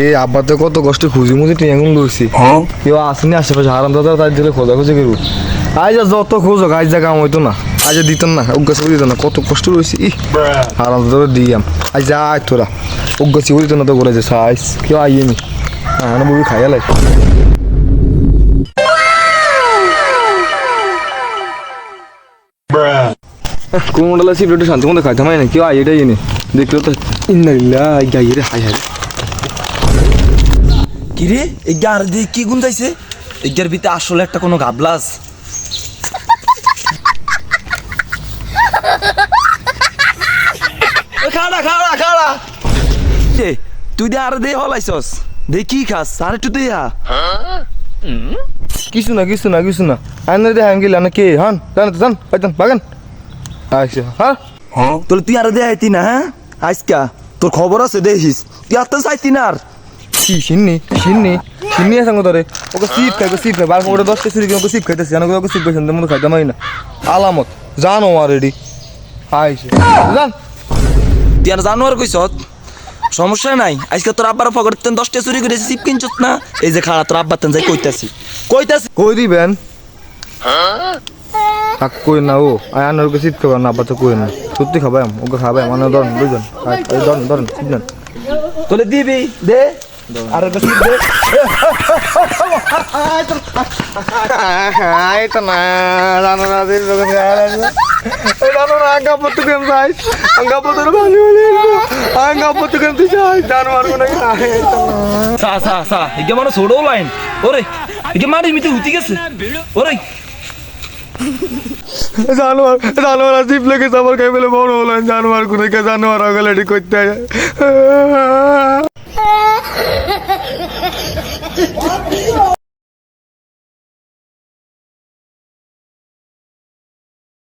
এ আব্বা তো কত কষ্ট খুঁজি মুজি তুই এখন লইছি। কেউ আসেনি আশেপাশে হারাম দাদা তাই দিলে খোঁজা খুঁজি করু আজ যত খোঁজো আজ যা কাম হইতো না। আজ দিতেন না অজ্ঞাস দিত না কত কষ্ট রয়েছে ই হারাম দাদা দিয়াম। আজ যা আয় তোরা। অজ্ঞাসি করে দিত না তো করে যে সাইজ কেউ আইয়েনি। হ্যাঁ ববি খাইয়া লাই। কোন মন্ডলা সিপ একটু শান্তি মতো খাইতে হয় না কেউ আই এটাই এনে দেখল তো ইন্নারিল্লা গাই রে হাই হাই কিরে? এগার দিয়ে কি গুণ যাইছে ভিতরে আসলে একটা কোনো গাবলাস খাড়া খাড়া খাড়া। তুই দে আর দে হলাইছস। দে কি খাস? আর একটু দে হা কিছু না কিছু না কিছু না। আইনার দিয়ে হাম গেলে না কে? হন জান তো জান পাইতাম বাগান। আচ্ছা হ্যাঁ তোর তুই আর দে আইতি না হ্যাঁ? আজকা তোর খবর আছে দেখিস। তুই আর তো চাইতি না আর। কি শিন্নি শিন্নি শিন্নি আছে তোরে ওকে সিপ খাইবে সিপ খাই বার করে দশটা সিরি ওকে সিপ খাইতেছি। জানো ওকে সিপ খাইছেন মতো খাইতাম না। আলামত। জানো অলরেডি আইছে। জান। তুই আর জানোয়ার কইস সমস্যা নাই। আজকে তোর আব্বার পকেট দশটা চুরি করে সিপ কিনছত না? এই যে খাড়া তোর আব্বার তেন যাই কইতাছি। কইতাছি। কই দিবেন? থাক কই না ও? আয় আনার ওকে সিপ খাবার না আবার তো কই না। সত্যি খাবাই ওকে খাবাই মানে ধরেন বুঝলেন? ধরেন ধরেন তোলে দিবি দে। আর একটা সিপ দে nga lang. Ay, ano na? Ang kapot ko yung size. Ang kapot ko naman yung Ang kapot ko yung size. Januar ko na yun. Ay, ito na. সা সা সা এগে মানে ছোড়ো লাইন ওরে এগে মারি মিতে উঠি গেছে ওরে জানোয়ার জানোয়ার জিপ লেগে আমার খাই পেলে বড় হলো জানোয়ার কোনো জানোয়ার আগে করতে